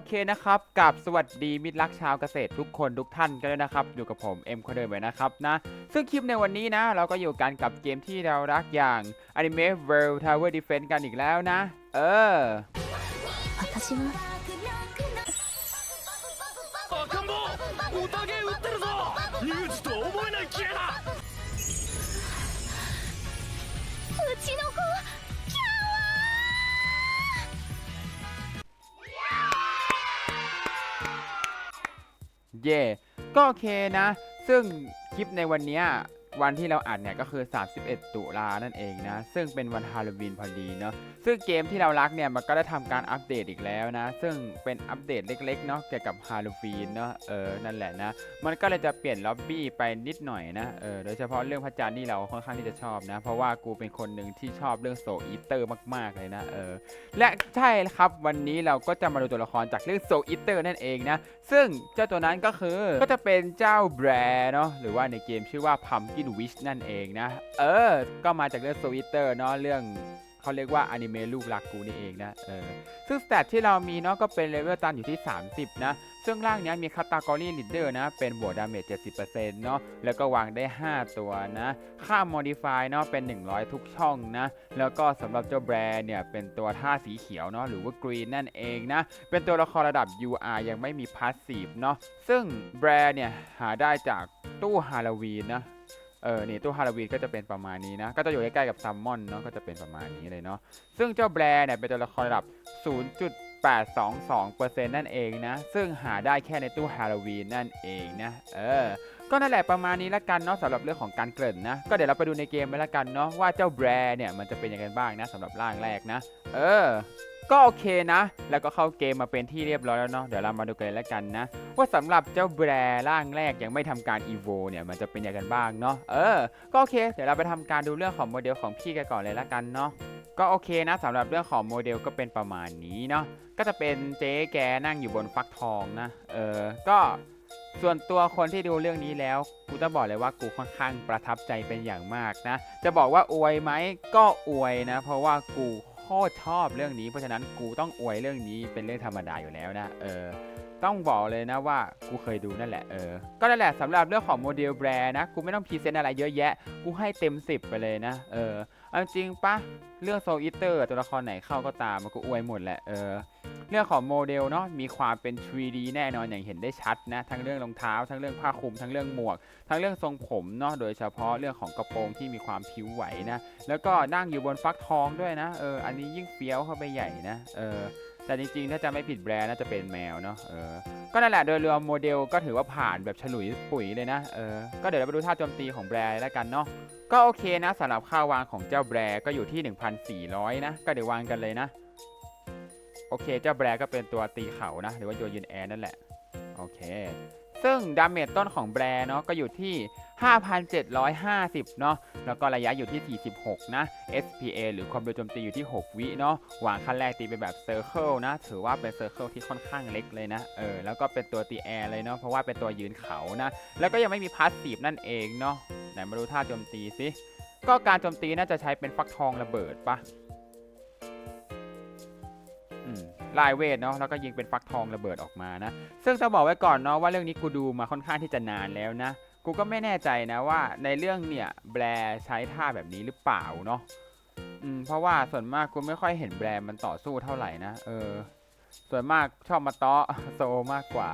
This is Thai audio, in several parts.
อเคนะครับ กับสวัสดีมิตรรักชาวเกษตรทุกคนทุกท่านกันด้วยนะครับ อยู่กับผมเอ็มคนเดิมเลยนะครับนะ ซึ่งคลิปในวันนี้นะ เราก็อยู่กันกับเกมที่เรารักอย่าง Anime World Tower Defense กันอีกแล้วนะ เออ เย่ก็โอเคนะ ซึ่งคลิปในวันนี้ วันที่เราอัดเนี่ยก็คือ 31 ตุลานั่นเองนะ ซึ่งเป็นวันฮาโลวีนพอดีเนาะ ซึ่งเกมที่เรารักเนี่ยมันก็ได้ทำการอัปเดตอีกแล้วนะ ซึ่งเป็นอัปเดตเล็กๆเนาะเกี่ยวกับฮาโลวีนเนาะ เออ นั่นแหละนะ มันก็เลยจะเปลี่ยนล็อบบี้ไปนิดหน่อยนะ เออ โดยเฉพาะเรื่องพระจันทร์นี่เราค่อนข้างที่จะชอบนะ เพราะว่ากูเป็นคนหนึ่งที่ชอบเรื่องโซอีเตอร์มากๆเลยนะ เออ และใช่ครับวันนี้เราก็จะมาดูตัวละครจากเรื่องโซอีเตอร์นั่นเองนะ ซึ่งเจ้าตัวนั้นก็คือก็จะเป็นเจ้าแบรเนาะ หรือว่าในเกมชื่อว่า Pumpkin Wish นั่นเองนะ เออ ก็มาจากเรื่องโซอีเตอร์เนาะเรื่องเขาเรียกว่าอนิเมะลูกรักกูนี่เองนะ เออ ซึ่งสเตตที่เรามีเนาะก็เป็นเลเวลตันอยู่ที่ 30 นะ ซึ่งร่างนี้มีคาตากรีลีดเดอร์นะ เป็นบวกดาเมจ 70%เนาะ แล้วก็วางได้ 5 ตัวนะ ค่า modify เนาะเป็น 100 ทุกช่องนะ แล้วก็สำหรับเจ้าแบรนด์เนี่ย เป็นตัวท่าสีเขียวเนาะ หรือว่า green นั่นเองนะ เป็นตัวละครระดับ UR ยังไม่มี passive เนาะ ซึ่งแบรนด์เนี่ยหาได้จากตู้ฮาโลวีนนะ เออนี่ตู้ฮาโลวีนก็จะเป็นประมาณนี้นะ ก็จะอยู่ใกล้ๆกับซัมมอนเนาะก็จะเป็นประมาณนี้เลยเนาะซึ่งเจ้าแบร์เนี่ยเป็นตัวละครระดับ 0.822%นั่นเองนะ ซึ่งหาได้แค่ในตู้ฮาโลวีนนั่นเองนะเออก็นั่นแหละประมาณนี้ละกันเนาะสำหรับเรื่องของการเกริ่นนะ ก็เดี๋ยวเราไปดูในเกมไปละกันเนาะว่าเจ้าแบร์เนี่ยมันจะเป็นยังไงบ้างนะสำหรับร่างแรกนะ เออ ก็โอเคนะ แล้วก็เข้าเกมมาเป็นที่เรียบร้อยแล้วเนาะ เดี๋ยวเรามาดูกันเลยละกันนะ ว่าสำหรับเจ้าแบร์ร่างแรกยังไม่ทำการ e v o เนี่ยมันจะเป็นยังไงกันบ้างเนาะ เออ ก็โอเค เดี๋ยวเราไปทำการดูเรื่องของโมเดลของพี่กันก่อนเลยละกันเนาะ ก็โอเคนะสำหรับเรื่องของโมเดลก็เป็นประมาณนี้เนาะ ก็จะเป็นเจ๊แกนั่งอยู่บนฟักทองนะ เออ ก็ส่วนตัวคนที่ดูเรื่องนี้แล้ว กูต้องบอกเลยว่ากูค่อนข้างประทับใจเป็นอย่างมากนะ จะบอกว่าอวยไหมก็อวยนะ เพราะว่ากู คตรชอบเรื่องนี้ เพราะฉะนั้นกูต้องอวยเรื่องนี้เป็นเรื่องธรรมดาอยู่แล้วนะ เออ ต้องบอกเลยนะว่ากูเคยดูนั่นแหละเออ ก็นั่นแหละสำหรับเรื่องของโมเดลแบรนด์นะกูไม่ต้องพรีเซนต์อะไรเยอะแยะ กูให้เต็ม 10 ไปเลยนะ เออเอาจริงปะเรื่องโซอิเตอร์ตัวละครไหนเข้าก็ตามมันก็อวยหมดแหละเออ เรื่องของโมเดลเนาะมีความเป็น 3D แน่นอนอย่างเห็นได้ชัดนะทั้งเรื่องรองเท้า ทั้งเรื่องผ้าคลุมทั้งเรื่องหมวก ทั้งเรื่องทรงผมเนาะโดยเฉพาะเรื่องของกระโปรงที่มีความผิวไหวนะแล้วก็นั่งอยู่บนฟักทองด้วยนะเอออันนี้ยิ่งเฟี้ยวเข้าไปใหญ่นะเออแต่จริงๆ ถ้าจะไม่ผิดแบรนด์น่าจะเป็นแมวเนาะเออก็นั่นแหละโดยรวมโมเดลก็ถือว่าผ่านแบบฉลุยปุ๋ยเลยนะเออก็เดี๋ยวเราไปดูท่าโจมตีของแบรนด์แล้วกันเนาะก็โอเคนะสำหรับค่าวางของเจ้าแบรนด์ก็อยู่ที่ 1,400 นะ ก็เดี๋ยววางกันเลยนะ โอเค เจ้าแบร์ก็เป็นตัวตีเขานะ หรือว่าโยยืนแอร์นั่นแหละ โอเค ซึ่งดาเมจต้นของแบร์เนาะก็อยู่ที่ 5,750 เนาะแล้วก็ระยะอยู่ที่ 46 นะ SPA หรือความเร็วโจมตีอยู่ที่ 6 วิเนาะวางขั้นแรกตีเป็นแบบเซอร์เคิลนะ ถือว่าเป็นเซอร์เคิลที่ค่อนข้างเล็กเลยนะ เออ แล้วก็เป็นตัวตีแอร์เลยเนาะ เพราะว่าเป็นตัวยืนเขานะ แล้วก็ยังไม่มีพาสซีฟนั่นเองเนาะ ไหนมาดูท่าโจมตีสิ ก็การโจมตีน่าจะใช้เป็นฟักทองระเบิดปะ ลายเวทเนาะแล้วก็ยิงเป็นฟักทองระเบิดออกมานะ ซึ่งจะบอกไว้ก่อนเนาะว่าเรื่องนี้กูดูมาค่อนข้างที่จะนานแล้วนะ กูก็ไม่แน่ใจนะว่าในเรื่องเนี่ยแบร์ใช้ท่าแบบนี้หรือเปล่าเนาะอืมเพราะว่าส่วนมากกูไม่ค่อยเห็นแบร์มันต่อสู้เท่าไหร่นะเออ ส่วนมากชอบมาเตาะโซมากกว่า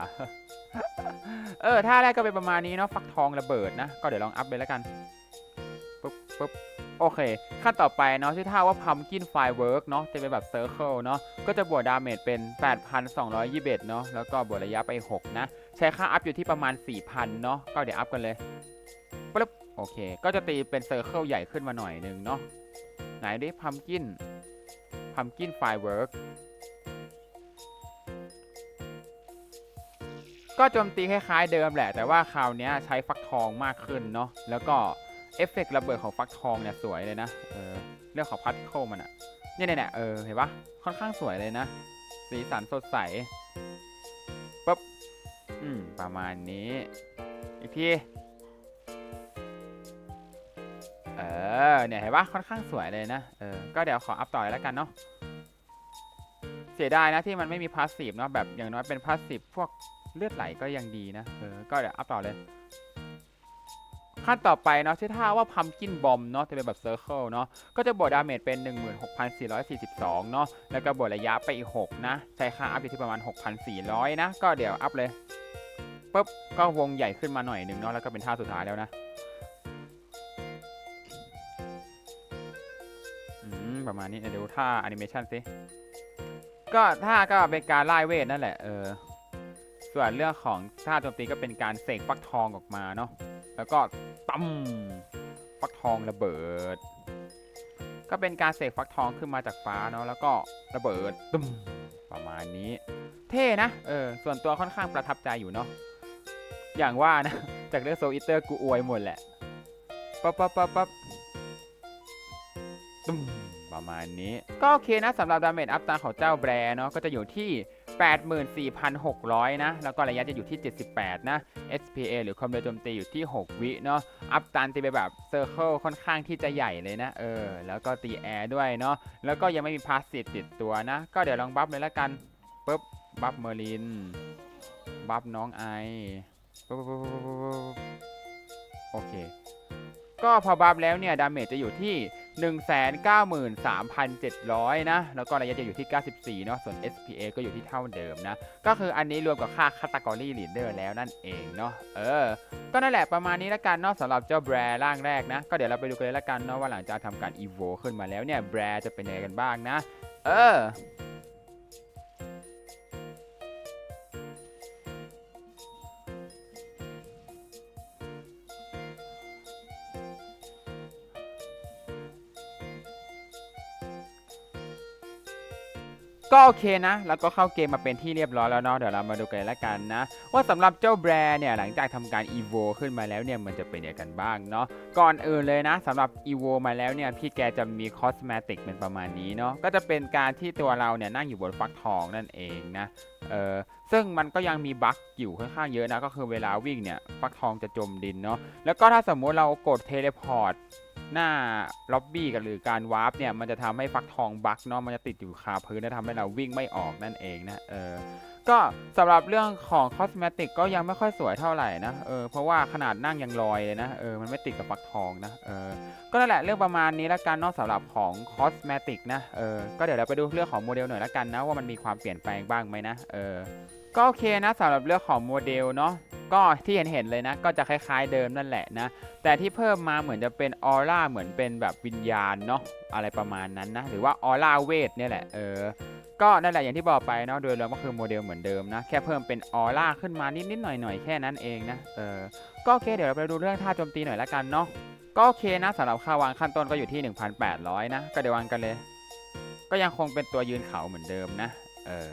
เออท่าแรกก็เป็นประมาณนี้เนาะฟักทองระเบิดนะ ก็เดี๋ยวลองอัพเลยแล้วกันปุ๊บปุ๊บ โอเค ขั้นต่อไปเนาะชื่อท่าว่า Pumpkin Firework เนาะจะเป็นแบบ Circle เนาะก็จะบวกดาเมจเป็น 8,221 เนาะแล้วก็บวกระยะไป 6 นะ ใช้ค่าอัพอยู่ที่ประมาณ 4,000 เนาะก็เดี๋ยวอัพกันเลยปุ๊บโอเค ก็จะตีเป็น Circle ใหญ่ขึ้นมาหน่อยนึงเนาะไหนดิ Pumpkin Pumpkin Firework ก็โจมตีคล้ายๆเดิมแหละ แต่ว่าคราวนี้ใช้ฟักทองมากขึ้นเนาะแล้วก็ เอฟเฟกต์ระเบิดของฟักทองเนี่ยสวยเลยนะเออเรื่องของพาร์ติเคิลมันอะเนี่ยเนี่ยเนี่ยเออเห็นปะค่อนข้างสวยเลยนะ สีสันสดใสปุ๊บอืมประมาณนี้ อีกทีเออเนี่ยเห็นปะค่อนข้างสวยเลยนะเออก็เดี๋ยวขออัพต่อยแล้วกันเนาะเสียดายนะที่มันไม่มีพาสซีฟเนาะแบบอย่างน้อยเป็นพาสซีฟพวกเลือดไหลก็ยังดีนะเออก็เดี๋ยวอัพต่อเลย ขั้นต่อไปเนาะที่ท่าว่าพัมกินบอมเนาะจะเป็นแบบเซอร์เคิลเนาะก็จะบวกดาเมจเป็น 16,442 เนาะแล้วก็บวกระยะไปอีก 6 นะ ใช้ค่าอัพอยู่ที่ประมาณ 6,400 นะ ก็เดี๋ยวอัพเลยปุ๊บก็วงใหญ่ขึ้นมาหน่อยหนึ่งเนาะแล้วก็เป็นท่าสุดท้ายแล้วนะอืมประมาณนี้เดี๋ยวท่าแอนิเมชันสิก็ท่าก็เป็นการไล่เวทนั่นแหละเออส่วนเรื่องของท่าโจมตีก็เป็นการเสกฟักทองออกมาเนาะแล้วก็ ตั้มฟักทองระเบิด ก็เป็นการเสกฟักทองขึ้นมาจากฟ้าเนาะแล้วก็ระเบิดตึมประมาณนี้ เท่นะเออส่วนตัวค่อนข้างประทับใจอยู่เนาะอย่างว่านะ จากเรื่องโซอิเตอร์กูอวยหมดแหละปั๊บปั๊บปั๊บปั๊บตึ้ม ประมาณนี้ ก็โอเคนะสำหรับดาเมจอัพตาของเจ้าแบรเนาะก็จะอยู่ที่ 84,600 นะ แล้วก็ระยะจะอยู่ที่ 78 นะ SPA หรือความเร็วโจมตีอยู่ที่ 6 วิเนาะอัพตันตีไปแบบเซอร์เคิลค่อนข้างที่จะใหญ่เลยนะเออแล้วก็ตีแอร์ด้วยเนาะแล้วก็ยังไม่มีพาสซีฟติดตัวนะ ก็เดี๋ยวลองบัฟเลยละกันปุ๊บบัฟเมอร์ลินบัฟน้องไอปุ๊บปุ๊บปุ๊บปุ๊บปุ๊บโอเค ก็พอบัฟแล้วเนี่ยดาเมจจะอยู่ที่ 193,700 นะ แล้วก็ระยะจะอยู่ที่ 94 เนาะ ส่วน SPA ก็อยู่ที่เท่าเดิมนะ ก็คืออันนี้รวมกับค่าคัตกรีลีดเดอร์แล้วนั่นเองเนาะ เออ ก็นั่นแหละประมาณนี้ละกันเนาะสำหรับเจ้าแบร์ร่างแรกนะ ก็เดี๋ยวเราไปดูกันเลยละกันเนาะว่าหลังจากทำการอีโวขึ้นมาแล้วเนี่ยแบร์จะเป็นยังไงกันบ้างนะ เออ ก็โอเคนะ แล้วก็เข้าเกมมาเป็นที่เรียบร้อยแล้วเนาะ เดี๋ยวเรามาดูกันละกันนะ ว่าสำหรับเจ้าแบรนด์เนี่ยหลังจากทำการ evo ขึ้นมาแล้วเนี่ยมันจะเป็นยังไงกันบ้างเนาะ ก่อนอื่นเลยนะสำหรับ evo มาแล้วเนี่ยพี่แกจะมีคอสเมติกเป็นประมาณนี้เนาะ ก็จะเป็นการที่ตัวเราเนี่ยนั่งอยู่บนฟักทองนั่นเองนะ เออซึ่งมันก็ยังมีบั๊กอยู่ค่อนข้างเยอะนะ ก็คือเวลาวิ่งเนี่ยฟักทองจะจมดินเนาะ แล้วก็ถ้าสมมุติเรากดเทเลพอร์ต หน้าล็อบบี้กับหรือการวาร์ปเนี่ยมันจะทำให้ฟักทองบั๊กเนาะมันจะติดอยู่คาพื้นและทำให้เราวิ่งไม่ออกนั่นเองนะเออก็สำหรับเรื่องของคอสเมติกก็ยังไม่ค่อยสวยเท่าไหร่นะเออเพราะว่าขนาดนั่งยังลอยเลยนะเออมันไม่ติดกับฟักทองนะเออก็นั่นแหละเรื่องประมาณนี้ละกันนอกสำหรับของคอสเมติกนะเออก็เดี๋ยวเราไปดูเรื่องของโมเดลหน่อยละกันนะว่ามันมีความเปลี่ยนแปลงบ้างไหมนะเออ ก็โอเคนะสำหรับเรื่องของโมเดลเนาะก็ที่เห็นเห็นเลยนะ ก็จะคล้ายๆเดิมนั่นแหละนะ แต่ที่เพิ่มมาเหมือนจะเป็นออร่าเหมือนเป็นแบบวิญญาณเนาะอะไรประมาณนั้นนะ หรือว่าออร่าเวทเนี่ยแหละเออก็นั่นแหละอย่างที่บอกไปเนาะโดยรวมก็คือโมเดลเหมือนเดิมนะ แค่เพิ่มเป็นออร่าขึ้นมานิดๆหน่อยๆแค่นั้นเองนะเออก็โอเคเดี๋ยวเราไปดูเรื่องท่าโจมตีหน่อยละกันเนาะก็โอเคนะสำหรับค่าวางขั้นต้นก็อยู่ที่ 1,800 นะ ก็เดี๋ยววางกันเลย ก็ยังคงเป็นตัวยืนเขาเหมือนเดิมนะเออ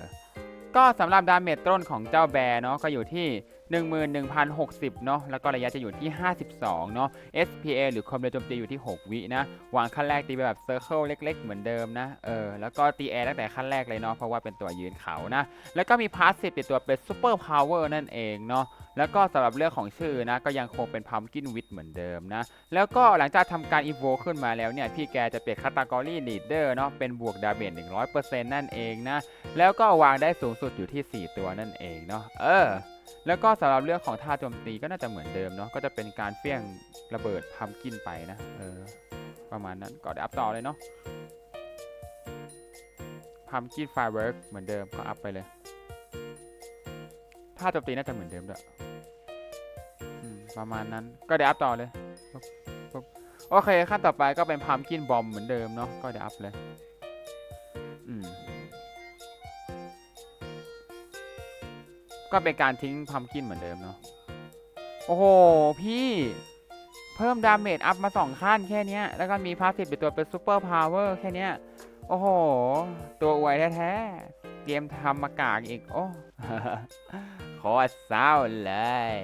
ก็สำหรับดาเมจต้นของเจ้าแบร์เนาะก็อยู่ที่ 11,060 เนาะ แล้วก็ระยะจะอยู่ที่ 52 เนาะ SPA หรือความเร็วโจมตีอยู่ที่ 6 วินะ วางขั้นแรกตีไปแบบเซอร์เคิลเล็ก ๆ เหมือนเดิมนะ เออ แล้วก็ตีแอร์ตั้งแต่ขั้นแรกเลยเนาะ เพราะว่าเป็นตัวยืนเขานะ แล้วก็มีพาสซีฟติดตัวเป็นซูเปอร์พาวเวอร์นั่นเองเนาะแล้วก็สำหรับเรื่องของชื่อนะก็ยังคงเป็นพัมกินวิ h เหมือนเดิมนะ แล้วก็หลังจากทำการ evo ขึ้นมาแล้วเนี่ย พี่แกจะเปลี่ยนคาตากรีลีดเดอร์เนาะเป็นบวกดาเมจ100%นั่นเองนะ แล้วก็วางได้สูงสุดอยู่ที่ 4 ตัวนั่นเองเนาะเออ แล้วก็สำหรับเรื่องของท่าโจมตีก็น่าจะเหมือนเดิมเนาะก็จะเป็นการเฟี้ยงระเบิดพัมกินไปนะเออประมาณนั้นก็เดี๋ยวอัพต่อเลยเนาะพัมกินไฟเวิร์กเหมือนเดิมก็อัพไปเลยท่าโจมตีน่าจะเหมือนเดิมด้วยประมาณนั้นก็เดี๋ยวอัพต่อเลยโอเคขั้นต่อไปก็เป็นพัมกินบอมเหมือนเดิมเนาะก็เดี๋ยวอัพเลยอืม ก็เป็นการทิ้งพัมกินเหมือนเดิมเนาะโอ้โห พี่เพิ่มดาเมจอัพมาสองขั้นแค่นี้แล้วก็มีพาสซีฟเป็นตัวเป็นซูเปอร์พาวเวอร์แค่นี้โอ้โห ตัวอวยแท้ๆเกมทำมากากอีก โอ้โคตรเศร้าเลย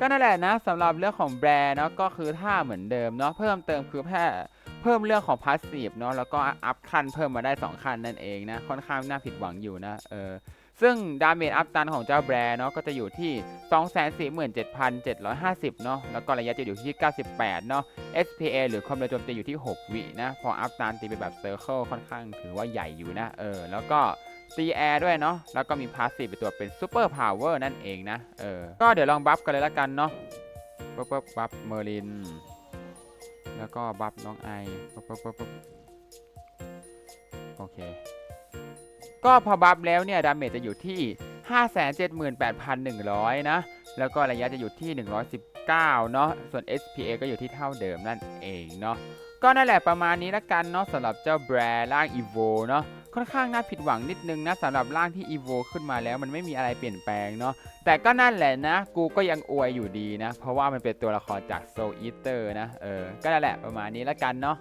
ก็นั่นแหละนะสำหรับเรื่องของแบรนด์เนาะก็คือท่าเหมือนเดิมเนาะเพิ่มเติมคือแค่เพิ่มเรื่องของพาสซีฟเนาะแล้วก็อัพขั้นเพิ่มมาได้ 2 ขั้นนั่นเองนะ ค่อนข้างน่าผิดหวังอยู่นะเออ ซึ่งดาเมจอัพตันของเจ้าแบร์เนาะก็จะอยู่ที่ 247,750 เนาะแล้วก็ระยะจะอยู่ที่ 98 เนาะ SPA หรือความเร็วโจมตีอยู่ที่ 6 วินะ พออัพตันตีเป็นแบบเซอร์เคิลค่อนข้างถือว่าใหญ่อยู่นะ เออ แล้วก็ตีแอร์ด้วยเนาะแล้วก็มีพาสซีฟเป็นตัวเป็นซูเปอร์พาวเวอร์นั่นเองนะ เออ ก็เดี๋ยวลองบัฟกันเลยละกันเนาะปั๊บปั๊บบัฟเมอร์ลิน แล้วก็บัฟน้องไอบปั๊บปั๊บปั๊บโอเค ก็พอบัฟแล้วเนี่ยดาเมจจะอยู่ที่ 578,100 นะ แล้วก็ระยะจะอยู่ที่ 119 เนาะ ส่วน SPA ก็อยู่ที่เท่าเดิมนั่นเองเนาะ ก็นั่นแหละประมาณนี้ละกันเนาะสำหรับเจ้าแบรร่าง EVO เนาะค่อนข้างน่าผิดหวังนิดนึงนะสำหรับร่างที่ EVO ขึ้นมาแล้วมันไม่มีอะไรเปลี่ยนแปลงเนาะแต่ก็นั่นแหละนะ กูก็ยังอวยอยู่ดีนะ เพราะว่ามันเป็นตัวละครจาก Soul Eater นะเออก็นั่นแหละประมาณนี้ละกันเนาะ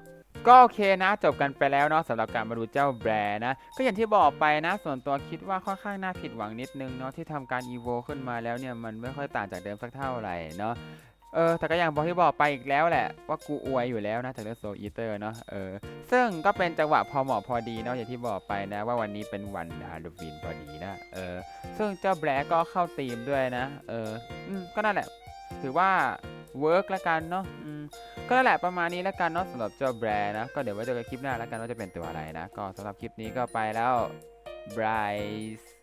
ก็โอเคนะ จบกันไปแล้วเนาะสำหรับการมาดูเจ้าแบรนะ ก็อย่างที่บอกไปนะ ส่วนตัวคิดว่าค่อนข้างน่าผิดหวังนิดนึงเนาะที่ทำการ EVO ขึ้นมาแล้วเนี่ยมันไม่ค่อยต่างจากเดิมสักเท่าไหร่เนาะเออแต่ก็อย่างบอกที่บอกไปอีกแล้วแหละ ว่ากูอวยอยู่แล้วนะจากเรื่องโซอีเตอร์เนาะเออซึ่งก็เป็นจังหวะพอเหมาะพอดีเนาะอย่างที่บอกไปนะ ว่าวันนี้เป็นวันฮาโลวีนพอดีนะเออซึ่งเจ้าแบล็กก็เข้าธีมด้วยนะ เอออืมก็นั่นแหละ ถือว่า เวิร์กละกันเนาะก็นั่นแหละประมาณนี้ละกันเนาะสำหรับเจ้าแบรนะ ก็เดี๋ยวไว้เจอกันคลิปหน้าละกันว่าจะเป็นตัวอะไรนะ ก็สำหรับคลิปนี้ก็ไปแล้วไบรซ์